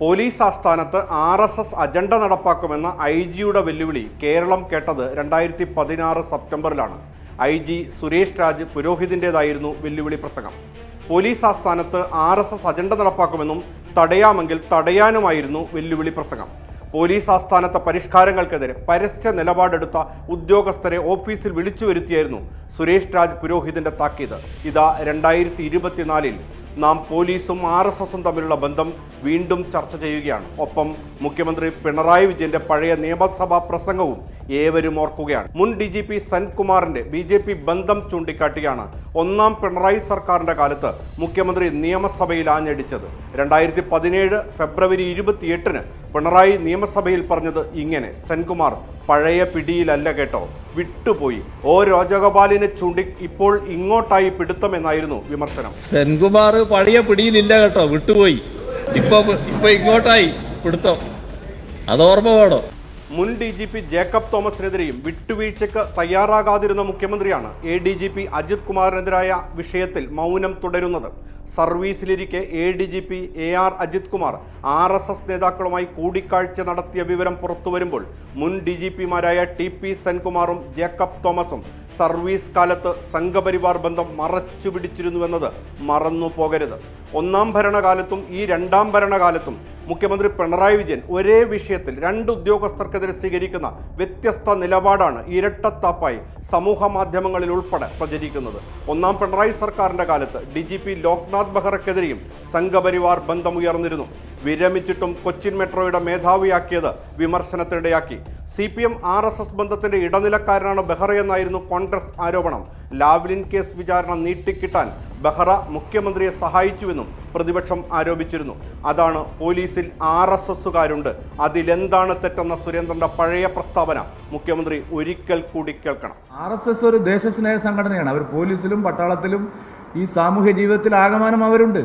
Police ആസ്ഥാനത്ത് R S S agenda നടപ്പാക്കുമെന്ന I ജിയുടെ വെല്ലുവിളി കേരളം കേട്ടത് രണ്ടായിരത്തി പതിനാറ് സെപ്റ്റംബറിലാണ്. ഐ ജി സുരേഷ് രാജ് പുരോഹിതിന്റെതായിരുന്നു വെല്ലുവിളി പ്രസംഗം. പോലീസ് ആസ്ഥാനത്ത് ആർ എസ് എസ് അജണ്ട നടപ്പാക്കുമെന്നും തടയാമെങ്കിൽ തടയാനുമായിരുന്നു വെല്ലുവിളി പ്രസംഗം. പോലീസ് ആസ്ഥാനത്തെ പരിഷ്കാരങ്ങൾക്കെതിരെ പരസ്യ നിലപാടെടുത്ത ഉദ്യോഗസ്ഥരെ ഓഫീസിൽ വിളിച്ചു വരുത്തിയായിരുന്നു സുരേഷ് രാജ് പുരോഹിതിന്റെ താക്കീത്. ഇതാ രണ്ടായിരത്തി ഇരുപത്തിനാലിൽ. നാം പോലീസും ആർ എസ് എസും തമ്മിലുള്ള ബന്ധം വീണ്ടും ചർച്ച ചെയ്യുകയാണ്. ഒപ്പം മുഖ്യമന്ത്രി പിണറായി വിജയന്റെ പഴയ നിയമസഭാ പ്രസംഗവും ഏവരും ഓർക്കുകയാണ്. മുൻ ഡി ജി പി സെൻകുമാറിന്റെ ബി ജെ പി ബന്ധം ചൂണ്ടിക്കാട്ടിയാണ് ഒന്നാം പിണറായി സർക്കാരിന്റെ കാലത്ത് മുഖ്യമന്ത്രി നിയമസഭയിൽ ആഞ്ഞടിച്ചത്. രണ്ടായിരത്തി പതിനേഴ് ഫെബ്രുവരി ഇരുപത്തിയെട്ടിന് പിണറായി നിയമസഭയിൽ പറഞ്ഞത് ഇങ്ങനെ. സെൻകുമാർ പഴയ പിടിയിലല്ല കേട്ടോ. വിട്ടുപോയി. ഓ രോജഗോപാലിനെ ചൂണ്ടി ഇപ്പോൾ ഇങ്ങോട്ടായി പിടുത്തമെന്നായിരുന്നു വിമർശനം. സെൻകുമാർ പഴയ പിടിയിലില്ല കേട്ടോ. വിട്ടുപോയി. ഇപ്പൊ ഇപ്പൊ ഇങ്ങോട്ടായി പിടുത്തം. അത് ഓർമ്മ വേണോ. മുൻ ഡി ജി പി ജേക്കബ് തോമസിനെതിരെയും വിട്ടുവീഴ്ചയ്ക്ക് തയ്യാറാകാതിരുന്ന മുഖ്യമന്ത്രിയാണ് A D G P Ajith കുമാറിനെതിരായ വിഷയത്തിൽ മൗനം തുടരുന്നത്. സർവീസിലിരിക്കെ A D G P A R Ajith Kumar R S S നേതാക്കളുമായി കൂടിക്കാഴ്ച നടത്തിയ വിവരം പുറത്തുവരുമ്പോൾ മുൻ ഡി ജി പിമാരായ ടി പി സെൻകുമാറും ജേക്കബ് തോമസും സർവീസ് കാലത്ത് സംഘപരിവാർ ബന്ധം മറച്ചു പിടിച്ചിരുന്നുവെന്നത് മറന്നു പോകരുത് ഒന്നാം ഭരണകാലത്തും ഈ രണ്ടാം ഭരണകാലത്തും മുഖ്യമന്ത്രി പിണറായി വിജയൻ ഒരേ വിഷയത്തിൽ രണ്ട് ഉദ്യോഗസ്ഥർക്കെതിരെ സ്വീകരിക്കുന്ന വ്യത്യസ്ത നിലപാടാണ് ഇരട്ടത്താപ്പായി സമൂഹ മാധ്യമങ്ങളിൽ ഉൾപ്പെടെ പ്രചരിക്കുന്നത്. ഒന്നാം പിണറായി സർക്കാരിന്റെ കാലത്ത് ഡി ജി പി ലോക്നാഥ് ബെഹ്റയ്ക്കെതിരെയും സംഘപരിവാർ ബന്ധമുയർന്നിരുന്നു. വിരമിച്ചിട്ടും കൊച്ചിൻ മെട്രോയുടെ മേധാവിയാക്കിയത് വിമർശനത്തിനിടയാക്കി. C P M R S S ബന്ധത്തിന്റെ ഇടനിലക്കാരനാണ് ബെഹ്റയെന്നായിരുന്നു കോൺഗ്രസ് ആരോപണം. ലാവ്ലിൻ കേസ് വിചാരണ നീട്ടിക്കിട്ടാൻ ബെഹ്റ മുഖ്യമന്ത്രിയെ സഹായിച്ചുവെന്നും പ്രതിപക്ഷം ആരോപിച്ചിരുന്നു. അതാണ് പോലീസിൽ ആർ എസ് എസുകാരുണ്ട് അതിലെന്താണ് തെറ്റെന്ന സുരേന്ദ്രന്റെ പഴയ പ്രസ്താവന മുഖ്യമന്ത്രി ഒരിക്കൽ കൂടി കേൾക്കണം. ആർ എസ് എസ് ഒരു ദേശസ്നേഹ സംഘടനയാണ്. അവർ പോലീസിലും പട്ടാളത്തിലും ഈ സാമൂഹ്യ ജീവിതത്തിൽ ആകമാനം അവരുണ്ട്.